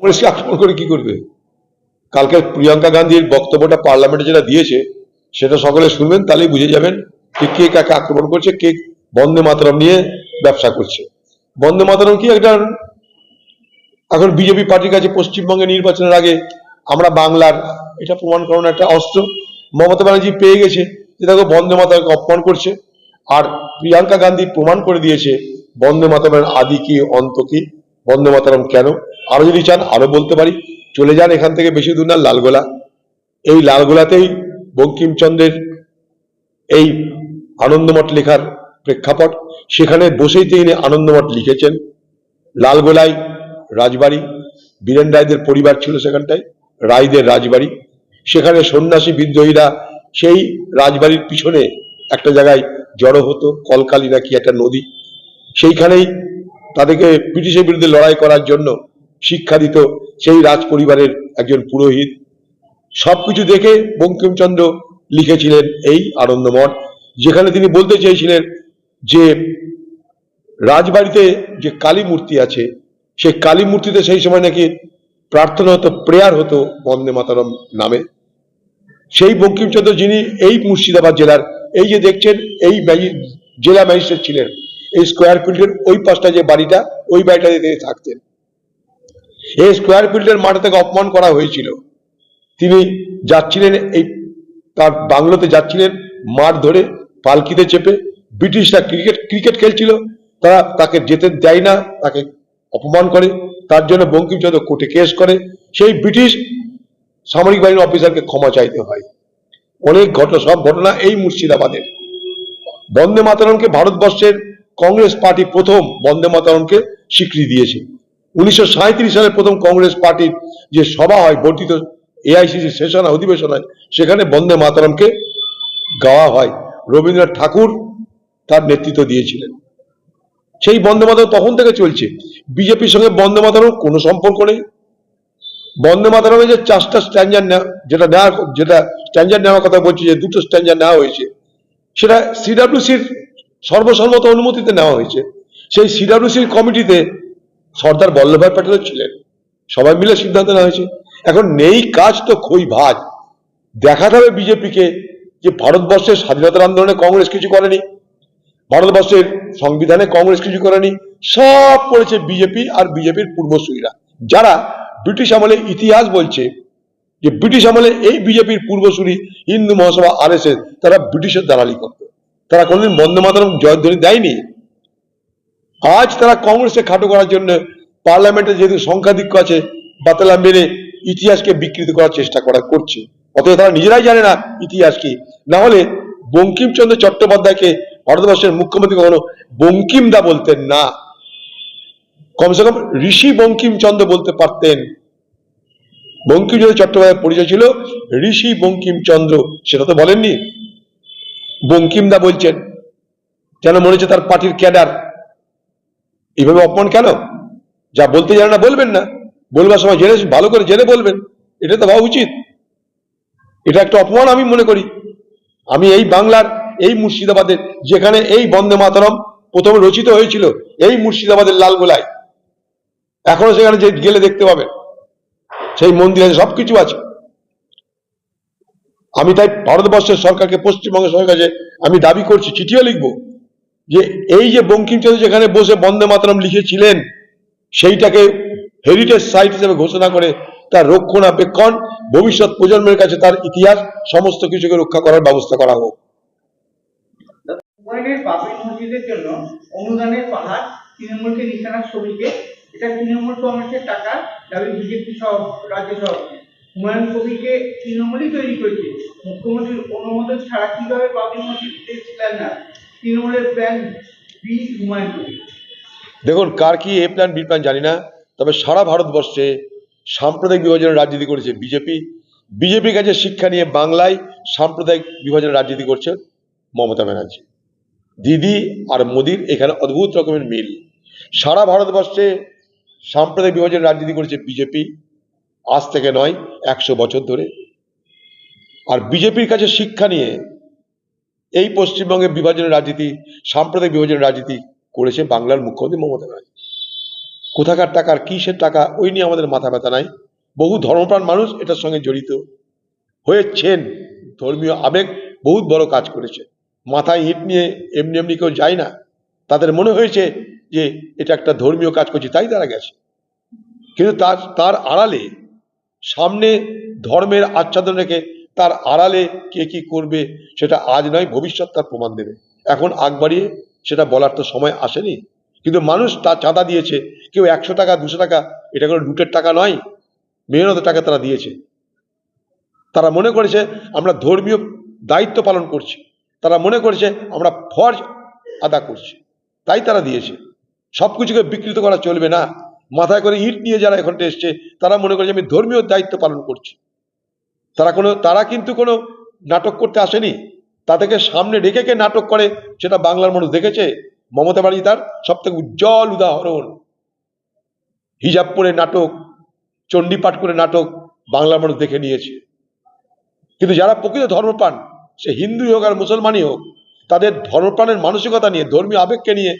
কংগ্রেসকে আক্রমণ করে কি করবে? কালকে প্রিয়াঙ্কা গান্ধীর বক্তব্যটা পার্লামেন্টে যেটা দিয়েছে, সেটা সকলে শুনবেন, তাহলেই বুঝে যাবেন যে কে কাকে আক্রমণ করছে, কে বন্দে মাতরম নিয়ে ব্যবসা করছে। বন্দে মাতরম কি একটা, এখন বিজেপি পার্টির কাছে পশ্চিমবঙ্গে নির্বাচনের আগে আমরা বাংলার, এটা প্রমাণ করানোর একটা অস্ত্র, মমতা ব্যানার্জি পেয়ে গেছে যে দেখো বন্দে মাতারকে অপমান করছে, আর প্রিয়াঙ্কা গান্ধী প্রমাণ করে দিয়েছে বন্দে মাতারমের আদি কি, অন্ত কি, বন্দে মাতারম কেন? আরও যদি চান, আরও বলতে পারি। চলে যান এখান থেকে বেশি দূর না, লালগোলা। এই লালগোলাতেই বঙ্কিমচন্দ্রের এই আনন্দমঠ লেখার প্রেক্ষাপট। সেখানে বসেই তিনি আনন্দমঠ লিখেছেন। লালগোলায় রাজবাড়ি, বীরেন রায়দের পরিবার ছিল সেখানটায়, রায়দের রাজবাড়ি। সেখানে সন্ন্যাসী বিদ্রোহীরা সেই রাজবাড়ির পিছনে একটা জায়গায় জড়ো হতো, কলকালি নাকি একটা নদী। সেইখানেই তাদেরকে ব্রিটিশের বিরুদ্ধে লড়াই করার জন্য শিক্ষা দিত সেই রাজ পরিবারের একজন পুরোহিত। সবকিছু দেখে বঙ্কিমচন্দ্র লিখেছিলেন এই আনন্দমঠ, যেখানে তিনি বলতে চেয়েছিলেন যে, রাজবাড়িতে যে কালী মূর্তি আছে, সেই কালী মূর্তিতে সেই সময় নাকি প্রার্থনা হতো, প্রেয়ার হতো বন্দে মাতারম নামে। সেই বঙ্কিমচন্দ্র যিনি এই মুর্শিদাবাদ জেলার, এই যে দেখছেন, এই জেলা ম্যাজিস্ট্রেট ছিলেন, এই স্কোয়ার ফিল্ডের ওই পাশটা যে বাড়িটা, ওই বাড়িটাতে তিনি থাকতেন। এই স্কোয়ার ফিল্ডের মাঠে থেকে অপমান করা হয়েছিল। তিনি যাচ্ছিলেন এই, তার বাংলোতে যাচ্ছিলেন মাঠ ধরে, পালকিতে চেপে। ব্রিটিশরা ক্রিকেট ক্রিকেট খেলছিল। তারা তাকে যেতে দেয় না, তাকে অপমান করে। তার জন্য বঙ্কিমচন্দ্র কোর্টে কেস করে। সেই ব্রিটিশ সামরিক বাহিনীর অফিসারকে ক্ষমা চাইতে হয়। অনেক ঘটনা, সব ঘটনা এই মুর্শিদাবাদের। বন্দে মাতরমকে ভারতবর্ষের কংগ্রেস পার্টি প্রথম বন্দে মাতরমকে স্বীকৃতি দিয়েছে। উনিশশো সাঁইত্রিশ সালে প্রথম কংগ্রেস পার্টির যে সভা হয়, বর্ধিত এআইসিসি সেশন অধিবেশন হয়, সেখানে বন্দে মাতরমকে গাওয়া হয়। রবীন্দ্রনাথ ঠাকুর তার নেতৃত্ব দিয়েছিলেন। সেই বন্দে মাতরম তখন থেকে চলছে। বিজেপির সঙ্গে বন্দে মাতরম কোনো সম্পর্ক নেই। বন্দে মাতরমে যে চারটা স্ট্যান্ডার নেওয়া, যেটা নেওয়া, যেটা স্ট্যান্ডার নেওয়ার কথা বলছি, যে দুটো স্ট্যান্ডার নেওয়া হয়েছে, সেটা সিডাব্লিউসির সর্বসম্মত অনুমতিতে নেওয়া হয়েছে। সেই সিডাব্লিউসির কমিটিতে সর্দার বল্লভভাই প্যাটেলও ছিলেন। সবাই মিলে সিদ্ধান্ত নেওয়া হয়েছে। এখন নেই কাজ তো খই ভাজ দেখাতে হবে বিজেপিকে যে ভারতবর্ষের স্বাধীনতার আন্দোলনে কংগ্রেস কিছু করেনি, ভারতবর্ষের সংবিধানে কংগ্রেস কিছু করেনি, সব করেছে বিজেপি আর বিজেপির পূর্বসূরীরা। যারা ব্রিটিশ আমলে ইতিহাস বলছে যে ব্রিটিশ আমলে এই বিজেপির পূর্বসূরি হিন্দু মহাসভা আর তারা ব্রিটিশের দালালি করত। তারা কোনোদিন বন্দে মাতরম জয়ধ্বনি দেয়নি। আজ তারা কংগ্রেসে খাটো করার জন্য পার্লামেন্টে যেহেতু সংখ্যাধিক্য আছে, বাতলা মেরে ইতিহাসকে বিকৃত করার চেষ্টা করা করছে। অথচ তারা নিজেরাই জানে না ইতিহাস কি। না হলে বঙ্কিমচন্দ্র চট্টোপাধ্যায়কে ভারতবর্ষের মুখ্যমন্ত্রী কখনো বঙ্কিমদা বলতেন না। কমসে কম ঋষি বঙ্কিমচন্দ্র বলতে পারতেন। বঙ্কিমচন্দ্র চট্টোপাধ্যায়ের পরিচয় ছিল ঋষি বঙ্কিমচন্দ্র। সেটা তো বলেননি। বঙ্কিমদা বলছেন, যেন মনে হচ্ছে তার পার্টির ক্যাডার। এইভাবে অপমান কেন? যা বলতে জানে না বলবেন না। বলবার সময় জেনে ভালো করে জেনে বলবেন। এটা তো ভাবা উচিত। এটা একটা অপমান আমি মনে করি। আমি এই বাংলার, এই মুর্শিদাবাদের, যেখানে এই বন্দে মাতরম প্রথমে রচিত হয়েছিল, এই মুর্শিদাবাদের লালগোলায়। এখনও সেখানে যে গেলে দেখতে পাবেন। সেই মন্দির আছে সবকিছু আছে। আমি তাই ভারতবর্ষের সরকারকে পশ্চিমবঙ্গ সরকারকে আমি দাবি করছি, চিঠিও লিখব। যে এই যে বঙ্কিমচন্দ্র যেখানে বসে বন্দে মাতরম লিখেছিলেন, সেইটাকে হেরিটেজ সাইট হিসেবে ঘোষণা করে তার রক্ষণাবেক্ষণ, ভবিষ্যৎ প্রজন্মের কাছে তার ইতিহাস, সমস্ত কিছুকে রক্ষা করার ব্যবস্থা করা হোক। অনুদানের টাকা মুখ্যমন্ত্রীর অনুমোদন ছাড়া কীভাবে মসজিদ না? দেখুন, কার কি এ প্ল্যান বি প্ল্যান জানি না, তবে সারা ভারতবর্ষে সাম্প্রদায়িক বিভাজনের রাজনীতি করেছে বিজেপি বিজেপির কাছে শিক্ষা নিয়ে বাংলায় সাম্প্রদায়িক বিভাজনের রাজনীতি করছে মমতা ব্যানার্জি। দিদি আর মোদির এখানে অদ্ভুত রকমের মিল। সারা ভারতবর্ষে সাম্প্রদায়িক বিভাজনের রাজনীতি করেছে বিজেপি আজ থেকে নয়, একশো বছর ধরে। আর বিজেপির কাছে শিক্ষা নিয়ে এই পশ্চিমবঙ্গে বিভাজনের রাজনীতি, সাম্প্রদায়িক বিভাজনের রাজনীতি করেছে বাংলার মুখ্যমন্ত্রী মমতা ব্যানার্জি। কোথাকার টাকার, কিসের টাকা, ওই নিয়ে আমাদের মাথা ব্যথা নাই। বহু ধর্মপ্রাণ মানুষ এটার সঙ্গে জড়িত হয়েছেন। ধর্মীয় আবেগ বহুত বড় কাজ করেছে। মাথায় ইট নিয়ে এমনি এমনি কেউ যায় না। তাদের মনে হয়েছে যে এটা একটা ধর্মীয় কাজ করছে, তাই তারা গেছে। কিন্তু তার তার আড়ালে সামনে ধর্মের আচ্ছাদন রেখে তার আড়ালে কে কি করবে, সেটা আজ নয়, ভবিষ্যৎ তার প্রমাণ দেবে। এখন আগ বাড়িয়ে সেটা বলার তো সময় আসেনি। কিন্তু মানুষ তার চাঁদা দিয়েছে, কেউ একশো টাকা, দুশো টাকা, এটা কোনো লুটের টাকা নয় মেহনতের টাকা তারা দিয়েছে। তারা মনে করেছে, আমরা ধর্মীয় দায়িত্ব পালন করছি। তারা মনে করেছে, আমরা ফরজ আদা করছি। তাই তারা দিয়েছে। সব কিছুকে বিকৃত করা চলবে না। মাথায় করে ইট নিয়ে যারা এখানে এসছে, তারা মনে করে যে আমি ধর্মীয় দায়িত্ব পালন করছি। তারা কোনো, তারা কিন্তু কোনো নাটক করতে আসেনি। তাদেরকে সামনে রেখে কে নাটক করে, সেটা বাংলার মানুষ দেখেছে? মমতা বাড়ি তার সব থেকে উজ্জ্বল উদাহরণ। হিজাব পরে নাটক, চণ্ডীপাঠ করে নাটক বাংলার মানুষ দেখে নিয়েছে। কিন্তু যারা প্রকৃত ধর্মপ্রাণ, সে হিন্দুই হোক আর মুসলমানই হোক, তাদের ধর্মপ্রাণের মানসিকতা নিয়ে, ধর্মীয় আবেগকে নিয়ে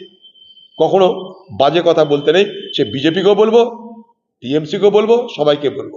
কখনো বাজে কথা বলতে নেই। সে বিজেপিকেও বলব, টিএমসিকেও বলব, সবাইকে বলব।